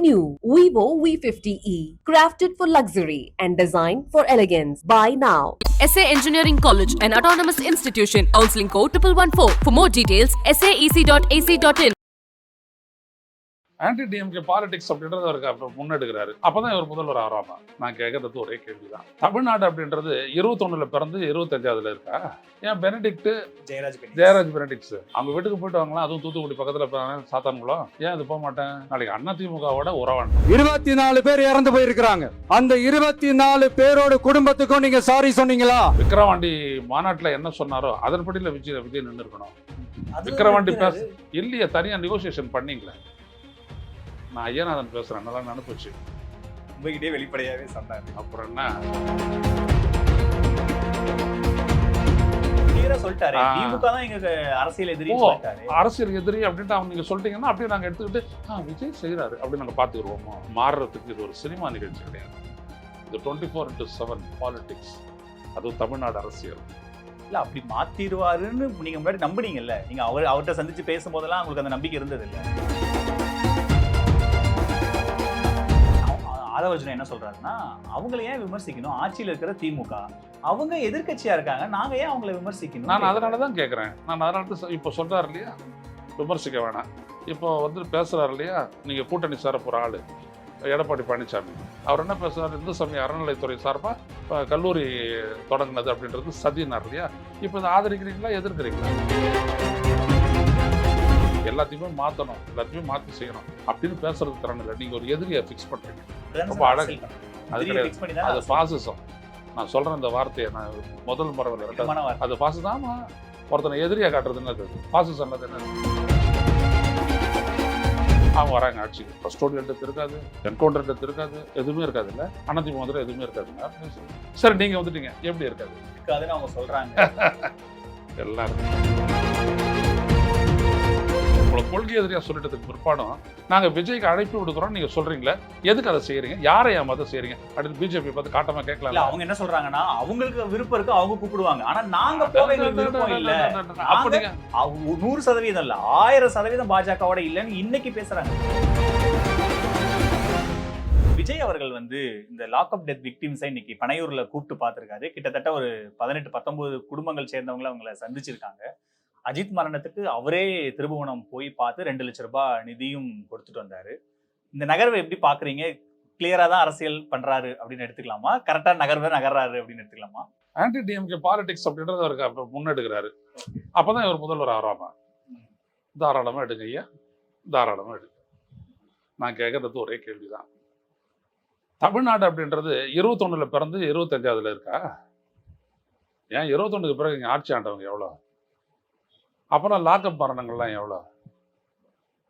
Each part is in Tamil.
new Vivo V50e, crafted for luxury and designed for elegance. Buy now. SA Engineering College, an autonomous institution. Counseling code 1114. For more details, saec.ac.in. Anti DMK politics அப்படின்றத அவருக்கு அப்புறம் முன்னெடுக்கிறாரு. அப்பதான் இவர் முதல்வர் ஆறாமா? நான் கேட்கறது ஒரே கேள்விதான். தமிழ்நாடு அப்படின்றது இருபத்தொன்னுல பிறந்து இருபத்தஞ்சாவதுல இருக்கா? ஏன் பெனடிக்ட் ஜெயராஜ் ஜெயராஜ் பெனடிக்ஸ் அவங்க வீட்டுக்கு போயிட்டு வாங்கலாம். அதுவும் தூத்துக்குடி பக்கத்துல சாத்தான்குளம். ஏன் அது போக மாட்டேன்? நாளைக்கு அண்ணா திமுகவோட உறவான் இருபத்தி நாலு பேர் இறந்து போயிருக்கிறாங்க. அந்த இருபத்தி நாலு பேரோட குடும்பத்துக்கும் நீங்க சாரி சொன்னீங்களா? விக்கிரவாண்டி மாநாட்டுல என்ன சொன்னாரோ அதன்படியில விஜய் விஜய் நின்று இருக்கணும் விக்கிரவாண்டி பேச இல்லையே தனியா நெகோசியேஷன் பண்ணீங்களே. நான் ஐயநாதன் பேசுறேன். நல்லா நினைப்புச்சு உங்ககிட்டே வெளிப்படையாவே சொன்னாரு. அப்புறம் என்ன? அரசியல் எதிரி அரசியல் எதிரி அப்படின்ட்டு அவங்க நீங்க சொல்லிட்டீங்கன்னா அப்படியே நாங்க எடுத்துக்கிட்டு ஆ விஜய் செய்கிறாரு அப்படின்னு நாங்க மாறுறதுக்கு இது ஒரு சினிமா நிகழ்ச்சி கிடையாது. இது twenty four into seven politics அதுவும் தமிழ்நாடு அரசியல். இல்ல அப்படி மாத்திடுவாருன்னு நீங்க முன்னாடி நம்புனீங்கல்ல. நீங்க அவர் அவர்கிட்ட சந்திச்சு பேசும்போதெல்லாம் உங்களுக்கு அந்த நம்பிக்கை இருந்தது இல்ல ஆதவர்ஜுன என்ன சொல்றாருன்னா அவங்களை ஏன் விமர்சிக்கணும்? ஆட்சியில இருக்கிற திமுக. அவங்க எதிர்க்கட்சியா இருக்காங்க. நாங்க ஏன் அவங்களை விமர்சிக்கணும் நான் அதனால தான் கேட்குறேன் நான் அதனால தான் இப்போ சொல்றாரு இல்லையா? விமர்சிக்க வேணாம். இப்போ வந்து பேசுறாரு இல்லையா? நீங்க கூட்டணி சேர போற ஆளு. எடப்பாடி பழனிசாமி அவர் என்ன பேசுறாரு? இந்து சமய அறநிலைத்துறை சார்பா இப்போ கல்லூரி தொடங்கினது அப்படின்றது சதினார் இல்லையா? இப்போ இதை ஆதரிக்கிறீங்களா? எதிர்க்கிறீங்களா? எல்லாத்தையுமே மாற்றணும் எல்லாத்தையுமே மாற்றி செய்யணும். அப்படின்னு பேசுறது திறன் இல்லை. நீங்கள் ஒரு எதிரியை ஃபிக்ஸ் பண்ணுறீங்க ரொம்ப அழகு. அது கிடையாது. அது பாசிசம். நான் சொல்கிறேன் இந்த வார்த்தையை நான் முதல் முறை வார்த்தை. அது பாசிசம். ஒருத்தனை எதிரியா காட்டுறது என்னது? பாசிசம் என்னது என்ன அவங்க வராங்க ஆட்சிக்கு. கஸ்டோடியல் இருக்காது என்கவுண்டர் இருக்காது எதுவுமே இருக்காது இல்ல? அதிமுக வந்துட்டு எதுவுமே இருக்காதுங்க சரி நீங்க வந்துட்டீங்க. எப்படி இருக்காது? இருக்காதுன்னு அவங்க சொல்றாங்க. எல்லாரும். உங்களை கொள்கை எதிரியா சொல்லிட்டதுக்கு பிற்பாடும் நாங்க விஜய்க்கு அழைப்பு விடுக்கிறோம் நீங்க சொல்றீங்களே? எதுக்கு அதை செய்யறீங்க யாரை ஏமாத்த செய்யறீங்க அப்படின்னு பிஜேபி பார்த்து காட்டமா இல்ல கேட்கலாம் அவங்க என்ன சொல்றாங்கன்னா அவங்களுக்கு விருப்பம் இருக்கு அவங்க கூப்பிடுவாங்க. ஆனா நாங்க போக விருப்பம் இல்ல. அப்ப நீங்க அவங்க நூறு சதவீதம் இல்ல ஆயிரம் சதவீதம் பாஜகவோட இல்லைன்னு இன்னைக்கு பேசுறாங்க. விஜய் அவர்கள் வந்து இந்த லாக்அப் டெத் விக்டிம்ஸை இன்னைக்கு பனையூர்ல கூப்பிட்டு பார்த்திருக்காரு. கிட்டத்தட்ட ஒரு பதினெட்டு பத்தொன்பது குடும்பங்கள் சேர்ந்தவங்களை அவங்கள சந்திச்சிருக்காங்க. அஜித் மரணத்துக்கு அவரே திருபுவனம் போய் பார்த்து ரெண்டு லட்சம் ரூபாய் நிதியும் கொடுத்துட்டு வந்தாரு. இந்த நகர்வை எப்படி பாக்குறீங்க கிளியரா தான் அரசியல் பண்றாரு அப்படின்னு எடுத்துக்கலாமா? கரெக்டா நகர்வை நகர்றாரு அப்படின்னு எடுத்துக்கலாமா? ஆன்டி டிஎம்கே பாலிடிக்ஸ் அப்படின்றத அவருக்கு அப்ப முன்னெடுக்கிறாரு. அப்பதான் இவர் முதல்வர் ஆறாமா. தாராளமா எடுங்க ஐயா. தாராளமா எடுங்க. நான் கேட்கறது ஒரே கேள்விதான். தமிழ்நாடு அப்படின்றது இருபத்தொன்னுல பிறந்து இருபத்தஞ்சாவதுல இருக்கா? ஏன் இருபத்தொன்னுக்கு பிறகு இங்க ஆட்சி ஆண்டவங்க எவ்வளோ அப்புறம் லாக்அப் மரணங்கள்லாம் எவ்வளோ?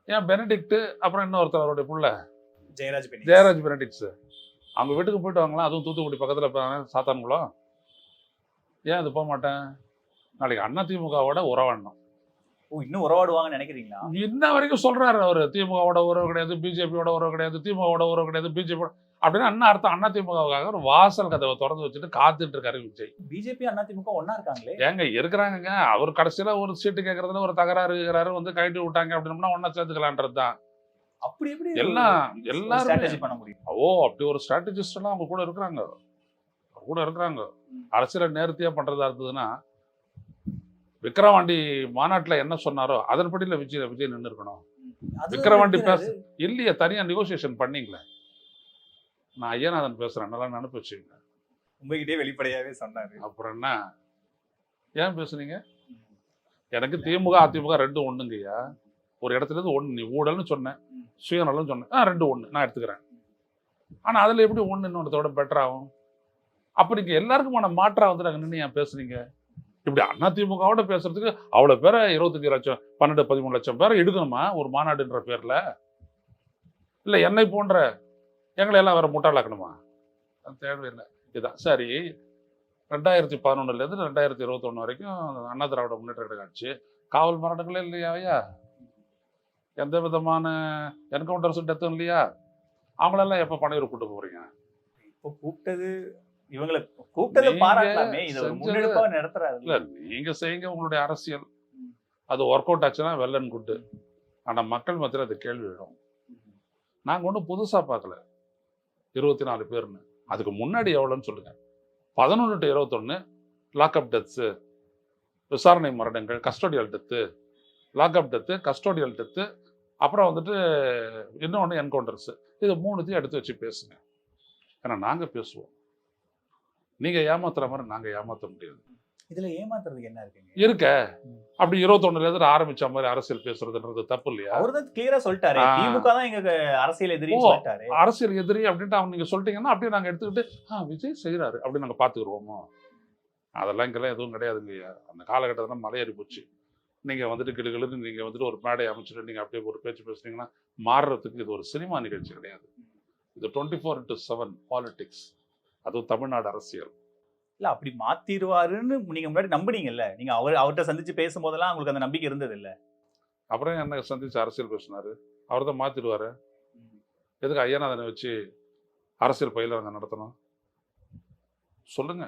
ஏன் பெனடிக்ட் அப்புறம் இன்னொருத்தர் அவருடைய புள்ள? ஜெயராஜ் ஜெயராஜ் பெனடிக்ஸ் அவங்க வீட்டுக்கு போயிட்டு வாங்கலாம். அதுவும் தூத்துக்குடி பக்கத்தில் சாத்தான்குளம் ஏன் அது போக மாட்டேன்? நாளைக்கு அண்ணா திமுகவோட உறவாடணும் ஓ இன்னும் உறவாடுவாங்கன்னு நினைக்கிறீங்களா? இன்ன வரைக்கும் சொல்றாரு அவர். திமுகவோட உறவு கிடையாது பிஜேபியோட உறவு கிடையாது திமுகவோட உறவு கிடையாது பிஜேபி அப்படின்னா என்ன அர்த்தம் அண்ணா திமுகவுக்காக ஒரு வாசல் கதவை திறந்து வச்சுட்டு காத்துட்டு இருக்காரு விஜய். பிஜேபி அதிமுக ஒன்னா இருக்காங்களே? ஏங்க இருக்கிறாங்கங்க. அவர் கடைசியில ஒரு சீட்டு கேட்கறதுல ஒரு தகராறு இருக்கிறாரு வந்து கைட்டு விட்டாங்க அப்படின்னோம்னா ஒன்னா சேர்த்துக்கலான்றது தான் அப்படி எப்படி எல்லாம் எல்லாரும் பண்ண முடியும்? ஓ அப்படி ஒரு ஸ்ட்ராட்டஜிஸ்ட் எல்லாம் அவங்க கூட இருக்கிறாங்க. கூட இருக்கிறாங்க. அரசியலை நேர்த்தியா பண்றதா இருந்ததுன்னா விக்கிரவாண்டி மாநாட்டுல என்ன சொன்னாரோ அதன்படியில விஜய் விஜய் நின்று இருக்கணும் இருக்கிறாரு. பேச இல்லையே தனியா நெகோசியேஷன் பண்ணீங்களே. நான் ஐயநாதன் பேசுறேன். நல்லா நினைப்பு வச்சுக்கோங்க. உங்ககிட்டயே வெளிப்படையாவே சொன்னாரு. அப்புறம் என்ன? ஏன் பேசுனீங்க? எனக்கு திமுக அதிமுக ரெண்டும் ஒண்ணுங்கய்யா. ஒரு இடத்துல இருந்து ஒண்ணு நீ ஊழல்னு சொன்னேன் சுயநலம் சொன்னேன் ஆ ரெண்டு ஒண்ணு நான் எடுத்துக்கிறேன். ஆனா அதுல எப்படி ஒண்ணு இன்னொருத்தோட பெட்டர் ஆகும்? அப்ப நீங்க எல்லாருக்குமான மாற்றா வந்து நாங்க நின்று ஏன் பேசுறீங்க இப்படி அண்ணா திமுகவோட பேசுறதுக்கு அவ்வளவு பேரை இருபத்தஞ்சு லட்சம் பன்னெண்டு பதிமூணு லட்சம் பேரை எடுக்கணுமா? ஒரு மாநாடுன்ற பேர்ல? இல்ல என்னை போன்ற எங்களை எல்லாம் வேற முட்டாளாக்கணுமா? அது தேவையில்லை. இதுதான். சரி ரெண்டாயிரத்தி பதினொன்னுலேருந்து ரெண்டாயிரத்தி இருபத்தொன்று வரைக்கும் அண்ணா திராவிட முன்னேற்ற கழக ஆட்சி. காவல் மரணங்களே இல்லையாவையா எந்த விதமான என்கவுண்டர்ஸும் டெத்தும் இல்லையா? அவங்களெல்லாம் எப்போ பணையூர் கூட்டு போறீங்க? இப்போ கூப்பிட்டது இவங்களை கூப்பிட்டதை நீங்க பாராட்டலாமே. இதை முன்னெடுப்பா நடத்துறாரு. இல்ல நீங்க செய்யுங்க உங்களுடைய அரசியல். அது ஒர்க் அவுட் ஆச்சுன்னா வெல் அண்ட் குட்டு. ஆனா மக்கள் மத்தியில் அது கேள்வி விடும் நாங்கள் ஒன்றும் புதுசாக பார்க்கல. இருபத்தி நாலு பேர்னு. அதுக்கு முன்னாடி எவ்வளோன்னு சொல்லுங்கள் பதினொன்று டு இருபத்தொன்று லாக்அப் டெத்ஸு விசாரணை மரணங்கள் custodial death lockup death custodial death அப்புறம் வந்துட்டு இன்னொன்று என்கவுண்டர்ஸு இது மூணுத்தையும் எடுத்து வச்சு பேசுங்க. ஏன்னா நாங்கள் பேசுவோம். நீங்கள் ஏமாத்துகிற மாதிரி நாங்கள் ஏமாற்ற முடியாது. இதுல ஏமாத்துறதுக்கு என்ன இருக்குங்க? இருக்க. அப்படி இருபத்தொன்னுல இருந்து ஆரம்பிச்ச மாதிரி அரசியல் பேசுறதுன்றது தப்பு இல்லையா? அவர் தான் கிளியரா சொல்லிட்டாரு. திமுக தான் எங்க அரசியல் எதிரி. சொல்லிட்டாரு. அரசியல் எதிரி அப்படின்ட்டு அவங்க நீங்க சொல்லிட்டீங்கன்னா அப்படியே நாங்க எடுத்துக்கிட்டு ஆ விஜய் செய்யறாரு அப்படி நாங்க பாத்துக்கிடுவோமோ அதெல்லாம் இங்கெல்லாம் எதுவும் கிடையாதுங்க ஐயா. அந்த காலகட்டத்தில் மலையேறி போச்சு. நீங்க வந்துட்டு கிடுகிடுன்னு நீங்க வந்துட்டு ஒரு மேடை அமைச்சிட்டு நீங்க அப்படியே ஒரு பேச்சு பேசுனீங்கன்னா மாறுறதுக்கு இது ஒரு சினிமா நிகழ்ச்சி கிடையாது. இது twenty four into seven politics அதுவும் தமிழ்நாடு அரசியல். இல்ல அப்படி மாத்திருவாருன்னு நீங்க முன்னாடி நம்புனீங்கல்ல. நீங்க அவர் அவர்கிட்ட சந்திச்சு பேசும்போதெல்லாம் உங்களுக்கு அந்த நம்பிக்கை இருந்தது இல்ல அப்புறம் என்ன சந்திச்சு அரசியல் பேசினாரு. அவர் தான் மாத்திடுவாரு. எதுக்கு ஐயநாதனை வச்சு அரசியல் பயிலரங்க நடத்தணும்? சொல்லுங்க.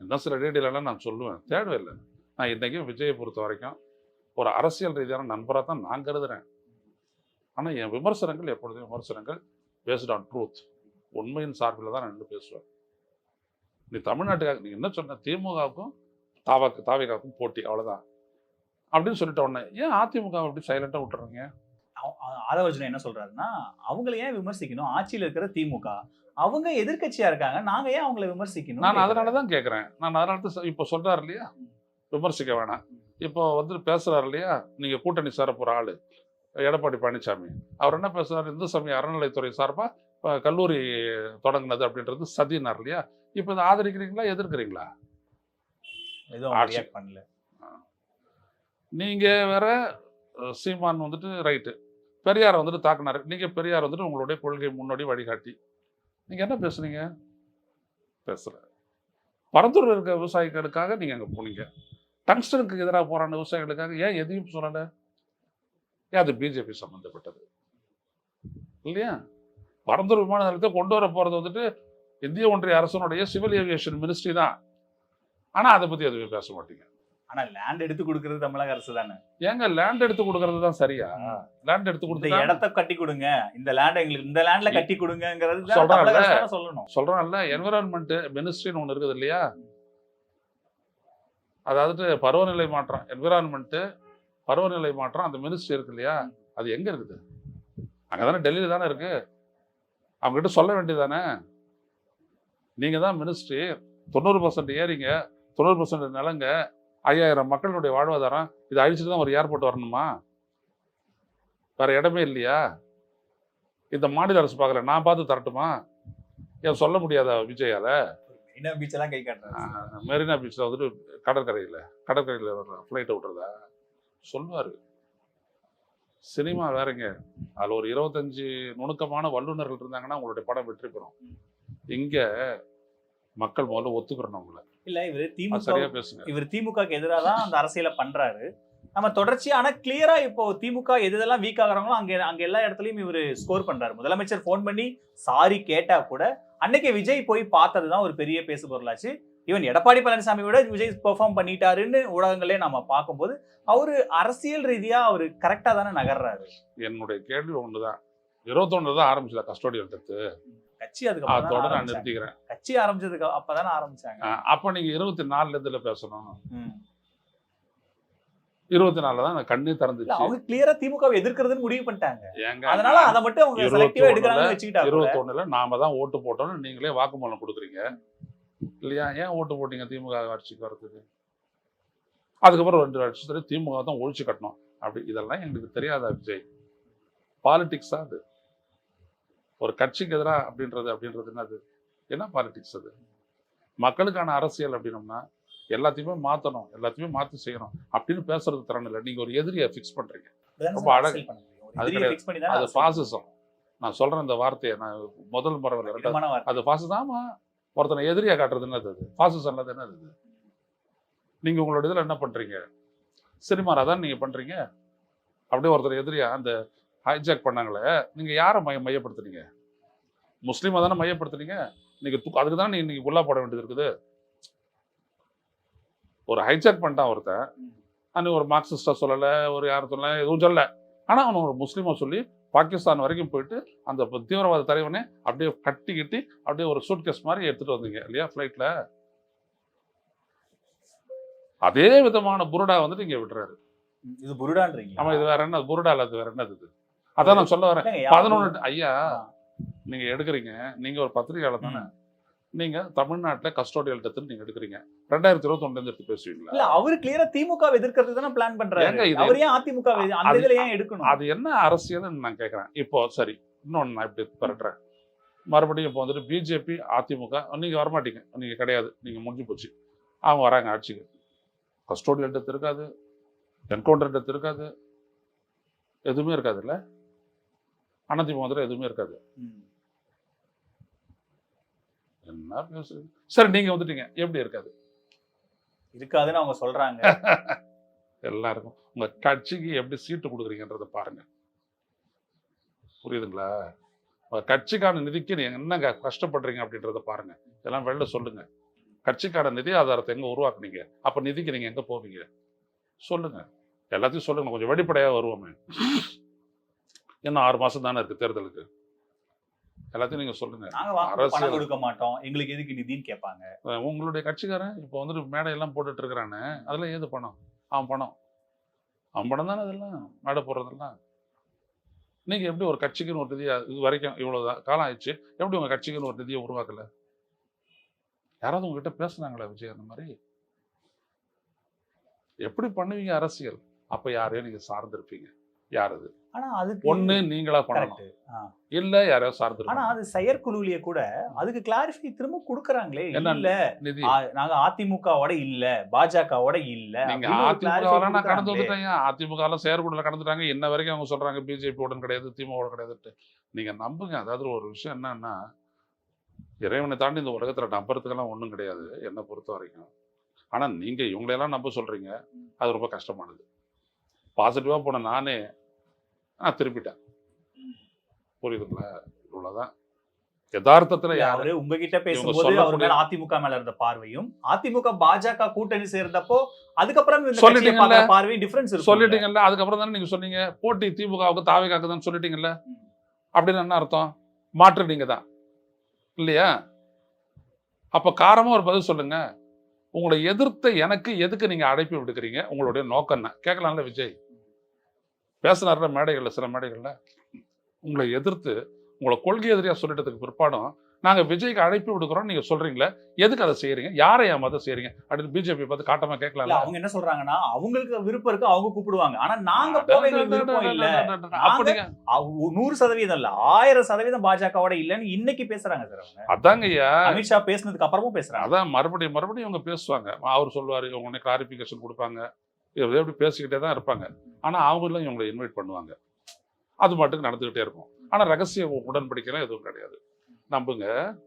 இன்னும் சில ரேடியோலாம் நான் சொல்லுவேன். தேவையில்லை. நான் இன்றைக்கும் விஜயை பொறுத்த வரைக்கும் ஒரு அரசியல் ரீதியான நண்பராக தான் நான் கருதுறேன். ஆனால் என் விமர்சனங்கள் எப்பொழுதும் விமர்சனங்கள் பேஸ்ட் ஆன் ட்ரூத் உண்மையின் சார்பில் தான் நான் நின்று பேசுவேன். நீ தமிழ்நாட்டுக்காக நீ என்ன சொன்ன? திமுகவுக்கும் தாவாக்கு தாவேகாவுக்கும் போட்டி அவ்வளோதான் அப்படின்னு சொல்லிட்ட உடனே ஏன் அதிமுக அப்படி சைலண்டாக விட்டுறீங்க? ஆதவர்ஜுன என்ன சொல்றாருன்னா அவங்கள ஏன் விமர்சிக்கணும்? ஆட்சியில இருக்கிற திமுக அவங்க எதிர்க்கட்சியா இருக்காங்க நாங்க ஏன் அவங்கள விமர்சிக்கணும்? நான் அதனால தான் கேட்குறேன் நான் அதனால தான் இப்போ சொல்றாரு இல்லையா? விமர்சிக்க வேணாம். இப்போ வந்துட்டு பேசுறாரு இல்லையா? நீங்க கூட்டணி சார போற ஆளு எடப்பாடி பழனிசாமி அவர் என்ன பேசுறாரு? இந்து சமய அறநிலைத்துறை சார்பா கல்லூரி தொடங்குனது அப்படின்றது சதினார் இல்லையா? இப்போ இதை ஆதரிக்கிறீங்களா எதிர்க்கிறீங்களா? எதுவும் பண்ணல. நீங்க வேற சீமான் வந்துட்டு ரைட்டு பெரியாரை வந்துட்டு தாக்குனாரு. நீங்க பெரியார் வந்துட்டு உங்களுடைய கொள்கை முன்னோடி வழிகாட்டி. நீங்க என்ன பேசுனீங்க பேசல. பரந்தூர்ல இருக்க விவசாயிகளுக்காக நீங்க அங்க போனீங்க. டங்ஸ்டனுக்கு எதிராக போராடின விவசாயிகளுக்காக ஏன் எதையும் சொல்லல? ஏன் அது பிஜேபி சம்பந்தப்பட்டது? இல்லையா? பரந்தூர் விமான நிலையத்தை கொண்டு வர போறது வந்துட்டு இந்திய ஒன்றிய அரசனுடைய சிவில் ஏவியேஷன் மினிஸ்ட்ரி தான். ஆனா அதை பத்தி எதுவுமே பேச மாட்டீங்க. ஆனா லேண்ட் எடுத்து கொடுக்கறது தமிழக அரசு தானே? ஏங்க லேண்ட் எடுத்து கொடுக்கறது தான் சரியா? லேண்ட் எடுத்து கொடுத்து இடத்த கட்டி கொடுங்க. இந்த லேண்ட் எங்களுக்கு இந்த லேண்ட்ல கட்டி சொல்றாங்கல்ல. அரசு தானே சொல்லணும். சொல்றான்ல என்விரான்மெண்ட் மினிஸ்ட்ரின்னு ஒன்று இருக்குது இல்லையா? அதாவது பருவநிலை மாற்றம் என்விரான்மெண்ட் பருவநிலை மாற்றம் அந்த மினிஸ்ட்ரி இருக்கு இல்லையா? அது எங்க இருக்குது? அங்கே தானே டெல்லியில் தானே இருக்கு? அவங்க கிட்ட சொல்ல வேண்டியதானே நீங்க தான் மினிஸ்ட்ரி தொண்ணூறு பர்சன்ட் ஏறிங்க தொண்ணூறு பர்சன்ட் நிலங்க ஐயாயிரம் மக்களுடைய வாழ்வாதாரம் இதை அழிச்சிட்டு தான் ஒரு ஏர்போர்ட் வரணுமா? வேற இடமே இல்லையா? இந்த மாநில அரசு பார்க்கல நான் பார்த்து தரட்டுமா? ஏன் சொல்ல முடியாதா விஜயால? மெரினா பீச் எல்லாம் கை காட்டுறாரு. ஆஹ் மெரினா பீச்சில் வந்துட்டு கடற்கரையில் கடற்கரையில் ஃப்ளைட்டை விட்டுறதா சொல்லுவார். சினிமா வேறங்க. அதில் ஒரு இருபத்தஞ்சு நுணுக்கமான வல்லுநர்கள் இருந்தாங்கன்னா உங்களுடைய படம் வெற்றி பெறும். இங்கே மக்கள் முதல்ல ஒத்துக்கிறணும் உங்களை இல்ல இவரு திமுக இவர் திமுகக்கு எதிராக தான் அந்த அரசியலை பண்றாரு. நம்ம தொடர்ச்சியா ஆனா கிளியரா இப்போ திமுக எது எதெல்லாம் வீக் ஆகுறாங்களோ அங்க அங்க எல்லா இடத்துலயும் இவர் ஸ்கோர் பண்றாரு. முதலமைச்சர் ஃபோன் பண்ணி சாரி கேட்டா கூட அன்னைக்கு விஜய் போய் பார்த்ததுதான் ஒரு பெரிய பேசு பொருளாச்சு. ஈவன் எடப்பாடி பழனிசாமி விட விஜய் பெர்ஃபார்ம் பண்ணிட்டாருன்னு ஊடகங்களே நம்ம பார்க்கும்போது அவரு அரசியல் ரீதியா அவரு கரெக்டா தானே நகர்றாரு. என்னுடைய கேள்வி ஒன்று தான் இருபத்தொன்னு தான் ஆரம்பிச்சதா கஸ்டோடியல் டெத்து கட்சி நான் ஆரம்பிச்சாங்க. நிறுத்திக்கிறேன். கட்சி ஆரம்பிச்சதுக்கு அப்பதானே ஆரம்பிச்சாங்க. அப்போ நீங்கள் இருபத்தி நாலுல இருந்துல பேசணும். இருபத்தி நாலில் தான் கண்ணே திறந்துச்சு. அவங்க கிளியரா திமுகவை எதிர்க்கிறதுன்னு முடிவு பண்ணிட்டாங்க. அதனால அதை மட்டும் அவங்க செலக்டிவா எடுக்கிறாங்கன்னு வச்சுக்கிட்டா கூட. இருபத்தொன்னுல நாம தான் ஓட்டு போட்டோம்னு நீங்களே வாக்குமூலம் கொடுக்குறீங்க. இல்லையா? ஏன் ஓட்டு போட்டீங்க திமுக ஆட்சிக்கு வரதுக்கு? அதுக்கப்புறம் ரெண்டு வருஷத்துல திமுக தான் ஒழிச்சு கட்டணும். அப்படி இதெல்லாம் எங்களுக்கு தெரியாதா விஜய்? பாலிடிக்ஸா அது. ஒரு கட்சிக்கு எதிராக அப்படின்றது அப்படின்றது என்னது? என்ன பாலிடிக்ஸ் அது? மக்களுக்கான அரசியல் அப்படின்னோம்னா எல்லாத்தையுமே மாத்தணும் எல்லாத்தையுமே மாத்தி செய்யணும் அப்படின்னு பேசுறது திறன் இல்லை. நீங்க ஒரு எதிரியை ஃபிக்ஸ் பண்றீங்க. இப்படிதானே ரொம்ப அழகு. அது கிடையாது. அது பாசிசம் நான் சொல்றேன் இந்த வார்த்தையை. நான் முதல் முறை. ரெண்டாவது. அது பாசிசம் ஒருத்தனை எதிரியா காட்டுறது என்னது அது? பாசிசம் என்னது என்னது அது? நீங்க உங்களோட இதுல என்ன பண்றீங்க? சினிமால தான் நீங்க பண்றீங்க? அப்படியே ஒருத்தர் எதிரியா அந்த ஹைஜாக் பண்ணாங்களே நீங்க யாரை மைய மையப்படுத்துனீங்க? முஸ்லீமை தானே மையப்படுத்துனீங்க? நீங்க தூ- அதுக்கு தான் நீங்க இன்னைக்கு உள்ளா போட வேண்டியது இருக்குது? ஒரு ஹைஜாக் பண்ணிட்டான் ஒருத்தன். அன்னைக்கு ஒரு மார்க்சிஸ்டா சொல்லல ஒரு யாரும் சொல்லல எதுவும் சொல்லல. ஆனா அவன் ஒரு முஸ்லீமை சொல்லி பாகிஸ்தான் வரைக்கும் போயிட்டு அந்த தீவிரவாத தலைவனை அப்படியே கட்டிக்கிட்டு அப்படியே ஒரு சூட்கேஸ் மாதிரி எடுத்துட்டு வந்தீங்க இல்லையா ஃப்ளைட்ல அதே விதமான புருடா வந்துட்டு இங்க விடுறாரு இது புருடான்றீங்க. ஆமா இது வேற என்ன புருடா இல்ல அது வேற என்னது இது? அதான் நான் சொல்ல வரேன். பதினொன்று ஐயா நீங்க எடுக்கிறீங்க. நீங்க ஒரு பத்திரிகையாளர் தானே. நீங்க தமிழ்நாட்டுல கஸ்டோடியல் டெத்து நீங்க எடுக்கிறீங்க. ரெண்டாயிரத்தி இருபத்தி ஒண்ணுல எடுத்து பேசுவீங்களா? இல்ல அவரு கிளியரா திமுக எதிர்க்கிறது தானே பிளான் பண்றாரு. அவர் ஏன் அதிமுக அந்த இதுல ஏன் எடுக்கணும்? அது என்ன அரசியல்னு நான் கேட்குறேன் இப்போ சரி இன்னொன்று நான் இப்படி பரட்டுறேன். மறுபடியும் இப்போ வந்துட்டு பிஜேபி அதிமுக நீங்கள் வரமாட்டீங்க. நீங்கள் கிடையாது. நீங்கள் முடிஞ்சு போச்சு. அவங்க வராங்க ஆட்சிக்கு. கஸ்டோடியல் டெத் இருக்காது. என்கவுண்டர் டெத் இருக்காது. எதுவுமே இருக்காது அதிமுக வந்துட்டு எதுவுமே இருக்காது. என்ன பேசுறது சரி நீங்கள் வந்துட்டீங்க. எப்படி இருக்காது? இருக்காதுன்னு அவங்க சொல்றாங்க. எல்லாருக்கும். உங்க கட்சிக்கு எப்படி சீட்டு கொடுக்குறீங்கன்றத பாருங்க. புரியுதுங்களா? உங்க கட்சிக்கான நிதிக்கு நீங்க என்னங்க கஷ்டப்படுறீங்க அப்படின்றத பாருங்க. இதெல்லாம் வெளில சொல்லுங்க. கட்சிக்கான நிதி ஆதாரத்தை எங்க உருவாக்குனீங்க? அப்ப நிதிக்கு நீங்க எங்க போவீங்க? சொல்லுங்க. எல்லாத்தையும் சொல்லுங்க. கொஞ்சம் வெளிப்படையா வருவோமே. இன்னும் ஆறு மாசம் தானே இருக்கு தேர்தலுக்கு. எல்லாத்தையும் நீங்க சொல்லுங்க. நாங்க வாங்க அரசியல். பணம் கொடுக்க மாட்டோம். எங்களுக்கு எதுக்கு நிதின்னு கேட்பாங்க. உங்களுடைய கட்சிக்காரன் இப்போ வந்துட்டு மேடையெல்லாம் போட்டுட்டு இருக்கிறானே அதெல்லாம் ஏது பணம்? அவன் பணம். அவன் பணம் தானே அதெல்லாம்? மேடை போடுறதெல்லாம். நீங்க எப்படி ஒரு கட்சிக்குன்னு ஒரு நிதியை இது வரைக்கும் இவ்வளவுதான் காலம் ஆயிடுச்சு. எப்படி உங்க கட்சிக்குன்னு ஒரு நிதியை உருவாக்கல? யாராவது உங்ககிட்ட பேசுனாங்களா விஜய் அந்த மாதிரி? எப்படி பண்ணுவீங்க அரசியல்? அப்ப யாரையும் நீங்க சார்ந்திருப்பீங்க. யார் அது ஆனா அதுக்கு ஒண்ணு நீங்களா பண்ணணும் இல்ல யாரையோ ஆனா சார்ந்திருப்பீங்க அது செயற்குழுலயே கூட அதுக்கு கிளாரிஃபை திரும்ப கொடுக்கறாங்களே? இல்ல. நாங்க அதிமுகவோட இல்ல. பாஜகவோட இல்ல. நீங்க அதிமுக கடந்து. வந்துட்டேன். அதிமுக செயற்குழுல கடந்துட்டாங்க. இன்ன வரைக்கும் அவங்க சொல்றாங்க பிஜேபி உடன் கிடையாது திமுக உடன் கிடையாதுட்டு நீங்க நம்புங்க. அதாவது ஒரு விஷயம் என்னன்னா இறைவனை தாண்டி இந்த உலகத்துல நம்புறதுக்கெல்லாம் ஒண்ணும் கிடையாது என்னை பொறுத்த வரைக்கும். ஆனா நீங்க இவங்களையெல்லாம் நம்ப சொல்றீங்க. அது ரொம்ப கஷ்டமானது. பாசிட்டிவா போன நானே நான் திருப்பிட்டேன். புரியுதுங்களா? இவ்வளவுதான். யதார்த்தத்துல அவரு உங்ககிட்ட பேசும்போது அவர் மேல அதிமுக மேல இருந்த பார்வையும் அதிமுக பாஜக கூட்டணி சேர்ந்தப்போ அதுக்கப்புறம் சொல்லிட்டீங்கல்ல. பார்வையும் டிஃபரன்ஸ் சொல்லிட்டீங்கல்ல? அதுக்கப்புறம் தானே நீங்க சொன்னீங்க. போட்டி திமுகவுக்கு தாவேக்காக்கு தான் சொல்லிட்டீங்கல்ல? அப்படின்னு என்ன அர்த்தம்? மாற்று நீங்க தான். இல்லையா? அப்ப காரமா ஒரு பதில் சொல்லுங்க. உங்களை எதிர்த்த எனக்கு எதுக்கு நீங்க அழைப்பு விடுக்கிறீங்க? உங்களுடைய நோக்கம் என்ன? கேட்கலாம்ல விஜய். பேசுனார்ல மேடைகள்ல சில மேடைகள்ல உங்களை எதிர்த்து உங்களை கொள்கை எதிரியா சொல்லிட்டதுக்கு பிற்பாடும் நாங்க விஜய்க்கு அழைப்பு விடுக்கிறோம் நீங்க சொல்றீங்களே எதுக்கு அதை செய்யறீங்க? யாரை ஏமாத்த செய்யறீங்க? அப்படின்னு பிஜேபி பார்த்து காட்டமா இல்ல கேட்கலாம்ல அவங்க என்ன சொல்றாங்கன்னா அவங்களுக்கு விருப்பம் இருக்கு அவங்க கூப்பிடுவாங்க. ஆனா நாங்க போக விருப்பம் இல்ல. அப்ப நீங்க அவ- நூறு சதவீதம் இல்ல ஆயிரம் சதவீதம் பாஜகவோட இல்லன்னு இன்னைக்கு பேசுறாங்க சார் அவங்க. அதாங்க ஐயா. அமித்ஷா பேசுனதுக்கு அப்புறமும் பேசுறாங்க. அதான் மறுபடியும் மறுபடியும் இவங்க பேசுவாங்க. அவர் சொல்லுவாரு இவங்க உடனே கிளாரிபிகேஷன் கொடுப்பாங்க. எப்படி பேசிக்கிட்டே தான் இருப்பாங்க. ஆனா அவங்களும் இவங்களை இன்வைட் பண்ணுவாங்க. அது மட்டும் நடந்துகிட்டே இருக்கும். ஆனா ரகசிய உடன்படிக்கைலாம் எதுவும் கிடையாது. நம்புங்க.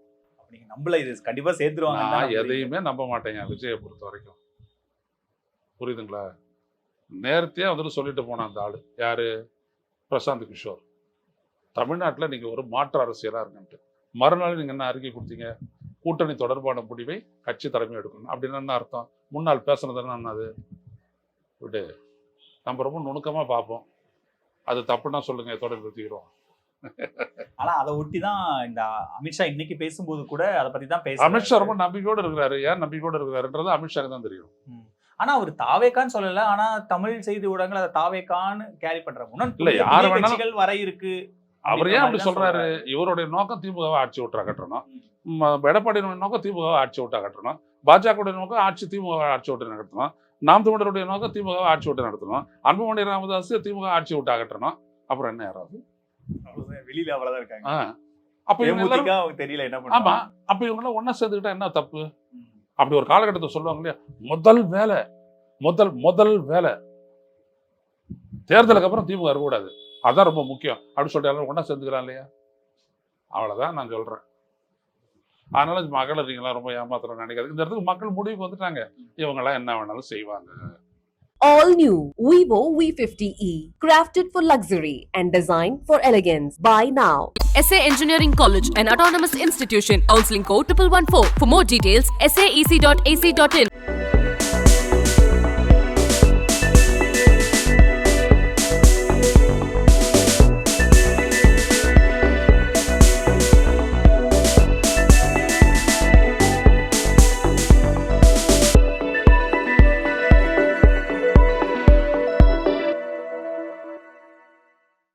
நீங்க நம்பல இது கண்டிப்பா சேர்த்துருவாங்க நான் எதையுமே நம்ப மாட்டேங்க விஜயை பொறுத்த வரைக்கும். புரியுதுங்களா? நேர்த்தியா வந்துட்டு சொல்லிட்டு போன அந்த ஆளு. யாரு? பிரசாந்த் கிஷோர். தமிழ்நாட்டுல நீங்க ஒரு மாற்று அரசியலா இருக்குன்ட்டு மறுநாள் நீங்க என்ன அறிக்கை கொடுத்தீங்க? கூட்டணி தொடர்பான முடிவை கட்சி தலைமை எடுக்கணும். அப்படின்னு என்ன அர்த்தம்? முன்னாள் பேசுனது என்ன அது? விடு. நம்ம ரொம்ப நுணுக்கமா பார்ப்போம். அது தப்புன்னா சொல்லுங்க தொடர் நிறுத்திக்கிறோம் ஆனா அதை ஒட்டிதான் இந்த அமித்ஷா இன்னைக்கு பேசும்போது கூட அதை பத்தி தான் பேசுறாரு. அமித்ஷா ரொம்ப நம்பிக்கையோடு இருக்கிறாரு. ஏன் நம்பிக்கையோடு இருக்கிறாருன்றது அமித்ஷாக்கு தான் தெரியும். ஆனா அவர் தாவேக்கான்னு சொல்லல. ஆனா தமிழ் செய்தி ஊடகங்கள் அதை தாவேக்கான்னு கேரி பண்றாங்க முன்னாடி இல்ல, யாரு வேணாலும் வர இருக்கு அவர் ஏன் அப்படி தான் சொல்றாரு? இவருடைய நோக்கம் திமுகவை ஆட்சி விட்டா கட்டணும்? எடப்பாடியினுடைய நோக்கம் திமுகவை ஆட்சி விட்டா கட்டணும்? பாஜகவுடைய நோக்கம் ஆட்சி திமுக ஆட்சி விட்டு நடத்தணும் நாம் தமிழருடைய நோக்கம் திமுக ஆட்சி விட்டு நடத்தணும். அன்புமணி ராமதாஸ் திமுக ஆட்சி விட்டு அகற்றணும். அப்புறம் என்ன யாராவது? அவ்வளவுதான். வெளியில அவ்வளவுதான் இருக்காங்க. அப்ப இவங்க தெரியல என்ன ஆமா. அப்ப இவங்க எல்லாம் ஒன்னா சேர்ந்துக்கிட்டா என்ன தப்பு? அப்படி ஒரு காலகட்டத்தை சொல்லுவாங்க இல்லையா? முதல் வேலை முதல் முதல் வேலை. தேர்தலுக்கு அப்புறம் திமுக இருக்கக்கூடாது. அதான் ரொம்ப முக்கியம். அப்படின்னு சொல்லிட்டு எல்லாரும் ஒன்றா சேர்ந்துக்கலாம் இல்லையா? அவ்வளோதான் நான் சொல்கிறேன் அதனால மக்களை நீங்களாம் ரொம்ப ஏமாத்துறோம் நினைக்காது இந்த இடத்துக்கு மக்கள் முடிவுக்கு வந்துட்டாங்க இவங்கெல்லாம் என்ன வேணாலும் செய்வாங்க All new Vivo V50e, crafted for luxury and designed for elegance. Buy now. SA Engineering College, an autonomous institution. Counseling code 1114. For more details, saec.ac.in.